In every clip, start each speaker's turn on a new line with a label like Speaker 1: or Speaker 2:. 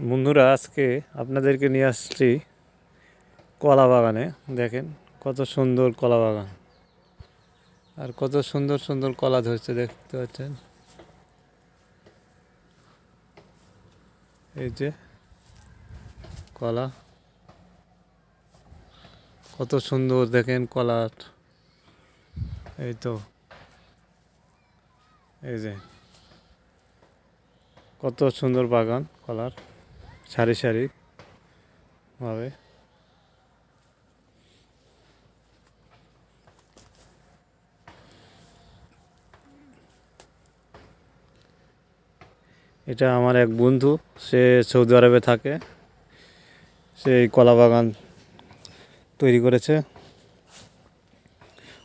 Speaker 1: বন্ধুরা, আজকে আপনাদেরকে নিয়ে আসছি কলা বাগানে। দেখেন কত সুন্দর কলা বাগান। আর কত সুন্দর সুন্দর কলা ধরছে, দেখতে পাচ্ছেন? এই যে কলা। কত সুন্দর, দেখেন কলার। এই তো। এই যে। কত সুন্দর বাগান কলার। সারি সারি ভাবে। এটা আমার এক বন্ধু, সে সৌদি আরবে থাকে। সে এই কলা বাগান তৈরি করেছে।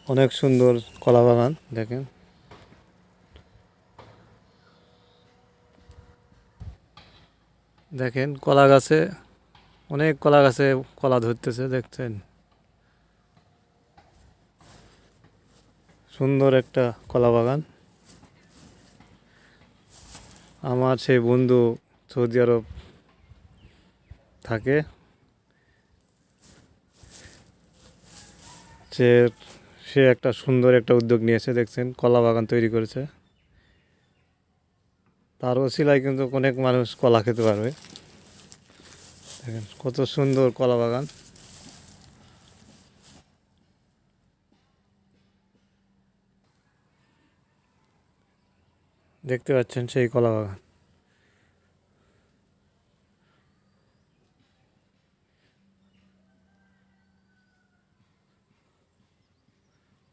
Speaker 1: অনেক সুন্দর কলা বাগান, দেখেন। দেখেন, কলা গাছে, অনেক কলা গাছে কলা ধরতেছে, দেখছেন? সুন্দর একটা কলা বাগান। আমার সেই বন্ধু সৌদি আরব থাকে। সে সে একটা সুন্দর একটা উদ্যোগ নিয়েছে, দেখছেন? কলা বাগান তৈরি করেছে। তার ওসিলায় কিন্তু অনেক মানুষ কলা খেতে পারবে। দেখেন, কত সুন্দর কলা বাগান। দেখতে পাচ্ছেন সেই কলা বাগান।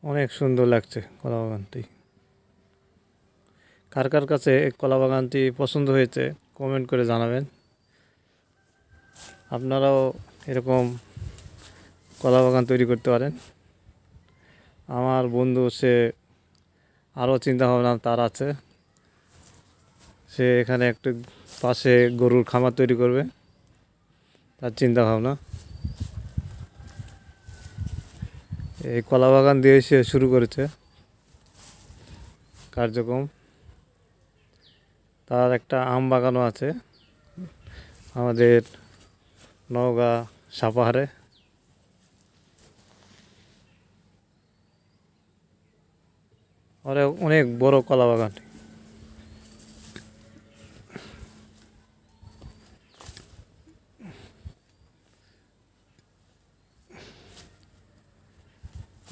Speaker 1: অনেক সুন্দর লাগছে কলা বাগানটি। কার কার কাছে কলা বাগানটি পছন্দ হয়েছে কমেন্ট করে জানাবেন। আপনারাও এরকম কলা বাগান তৈরি করতে পারেন। আমার বন্ধু, সে আরও চিন্তাভাবনা তার আছে। সে এখানে একটু পাশে গরুর খামার তৈরি করবে, তার চিন্তা ভাবনা এই কলা বাগান দিয়ে সে শুরু করেছে। কার্যক্রম। তার একটা আম বাগানও আছে। আমাদের নওগাঁ সাপাহারে। অনেক বড় কলা বাগান।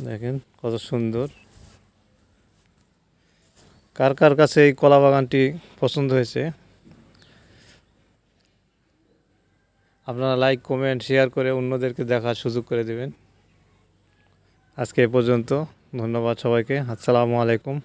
Speaker 1: দেখেন কত সুন্দর। কার কার কাছে এই কলা বাগানটি পছন্দ হয়েছে? আপনারা লাইক কমেন্ট শেয়ার করে অন্যদেরকে দেখার সুযোগ করে দেবেন। আজকে এ পর্যন্ত। ধন্যবাদ সবাইকে। আসসালামু আলাইকুম।